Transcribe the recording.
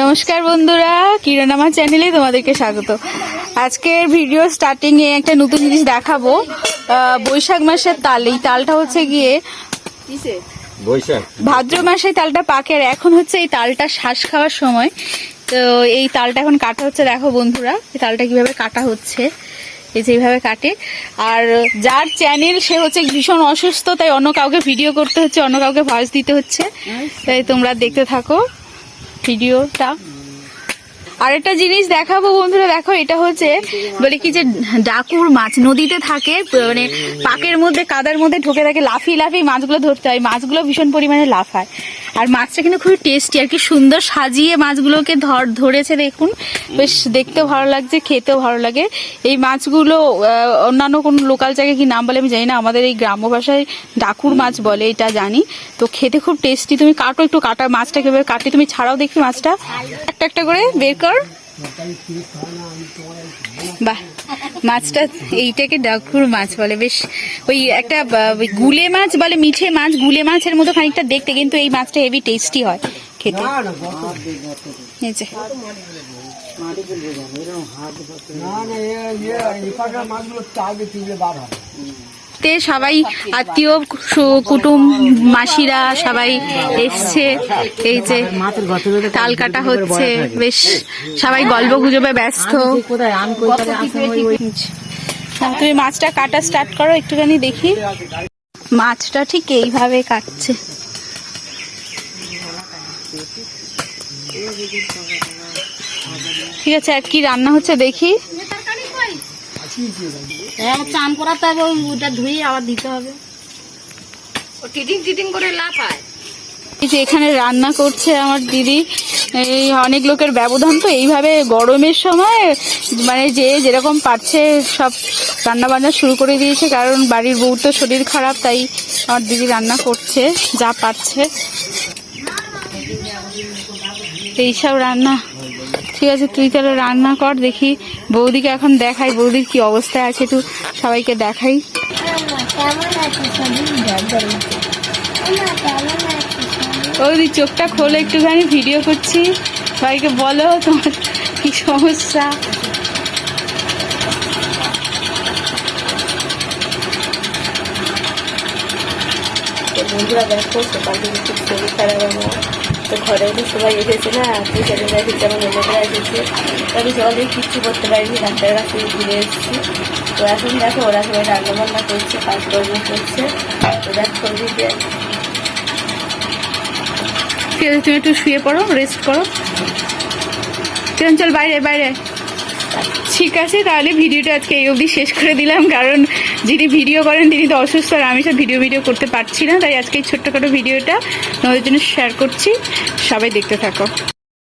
নমস্কার বন্ধুরা কিরণ আমার চ্যানেলে তোমাদেরকে স্বাগত। আজকের ভিডিও স্টার্টিং এ একটা নতুন জিনিস দেখাবো। বৈশাখ মাসের তাল এই তালটা হচ্ছে গিয়ে বৈশাখ। ভাদ্র মাসে তালটা পাকে আর এখন হচ্ছে এই তালটা শ্বাস খাওয়ার সময়। তো এই তালটা এখন কাটা হচ্ছে দেখো বন্ধুরা এই তালটা কীভাবে কাটা হচ্ছে এই যে এইভাবে কাটে। আর যার চ্যানেল সে হচ্ছে ভীষণ অসুস্থ তাই অন্য কাউকে ভিডিও করতে হচ্ছে অন্য কাউকে ভয়েস দিতে হচ্ছে। তাই তোমরা দেখতে থাকো। ভিডিওটা। আর একটা জিনিস দেখাবো বন্ধুরা, দেখো এটা হচ্ছে বলে কি যে ডাকুর মাছ নদীতে থাকে মানে পাকের মধ্যে, কাদার মধ্যে ঢুকে থাকে, লাফিয়ে লাফিয়ে মাছগুলো ধরতে হয়। মাছগুলো ভীষণ পরিমাণে লাফায়। আর মাছটা কিন্তু খুবই টেস্টি আর কি সুন্দর সাজিয়ে মাছগুলোকে ধর, ধরেছে দেখুন। বেশ দেখতে ভালো লাগছে, খেতেও ভালো লাগে। এই মাছগুলো অন্যান্য কোনো লোকাল জায়গায় কি নাম বলে আমি জানি না। আমাদের এই গ্রাম্য ভাষায় ডাকুর মাছ বলে, এটা জানি। তো খেতে খুব টেস্টি তুমি কাটো একটু কাটা মাছটা কেবে কাটি তুমি ছাড়াও দেখি মাছটা। একটা একটা করে বের কর। বাহ, মাছটা এইটাকে ডাকুর মাছ বলে। বেশ, ওই একটা গুলে মাছ বলে, মিঠে মাছ, গুলে মাছের মতো খানিকটা দেখতে, কিন্তু এই মাছটা হেভি টেস্টি হয় খেতে। না না মাছগুলো চাইলে তুলে বার হয়। তে সবাই আত্মীয় কুটুম মাসিরা সবাই এসছে। এই যে তাল কাটা হচ্ছে বেশ সবাই গল্প গুজবে ব্যস্ত। তুমি মাছটা কাটা স্টার্ট করো একটুখানি দেখি। মাছটা ঠিক এইভাবে কাটছে। ঠিক আছে আর কি রান্না হচ্ছে দেখি। হ্যাঁ চান করাতে হবে ওই ওটা ধুয়ে আবার দিতে হবে। টিটিং টিটিং করে লাফায়। এই যে এখানে রান্না করছে আমার দিদি এই অনেক লোকের ব্যবধান তো এইভাবে গরমের সময় মানে যে যেরকম পারছে সব রান্না বান্না শুরু করে দিয়েছে কারণ বাড়ির বউ তো শরীর খারাপ তাই আমার দিদি রান্না করছে যা পারছে। এইসব রান্না। ঠিক আছে, তুই তাহলে রান্না কর, দেখি বৌদিকে এখন দেখাই, বৌদির কি অবস্থায় আছে একটু সবাইকে দেখাই। বৌদি, চোখটা খোলো, একটুখানি ভিডিও করছি। সবাইকে বলো তোমার কি সমস্যা। বন্ধুরা দেখো, সকাল থেকে খুব শরীর খারাপ আমার। তো ঘরে সবাই এসেছে না পেশেন্টরা এসেছে আমার মেয়েরা এসেছে তো আমি সকাল থেকে কিচ্ছু করতে পারিনি, ডাক্তারের কাছে ঘুরে এসেছি। তো এখন দেখো ওরা সবাই রান্না বান্না করছে, কাজকর্ম করছে, তো দেখো দিকে তুমি একটু শুয়ে পড়ো রেস্ট করো। চল বাইরে বাইরে? ঠিক আছে, তাহলে ভিডিওটা আজকে এই অবধি শেষ করে দিলাম, কারণ যিনি ভিডিও করেন তিনি তো অসুস্থ আর আমি সব ভিডিও ভিডিও করতে পারছি না, তাই আজকে এই ছোট্টখাটো ভিডিওটা তোমাদের জন্য শেয়ার করছি। সবাই দেখতে থাকো।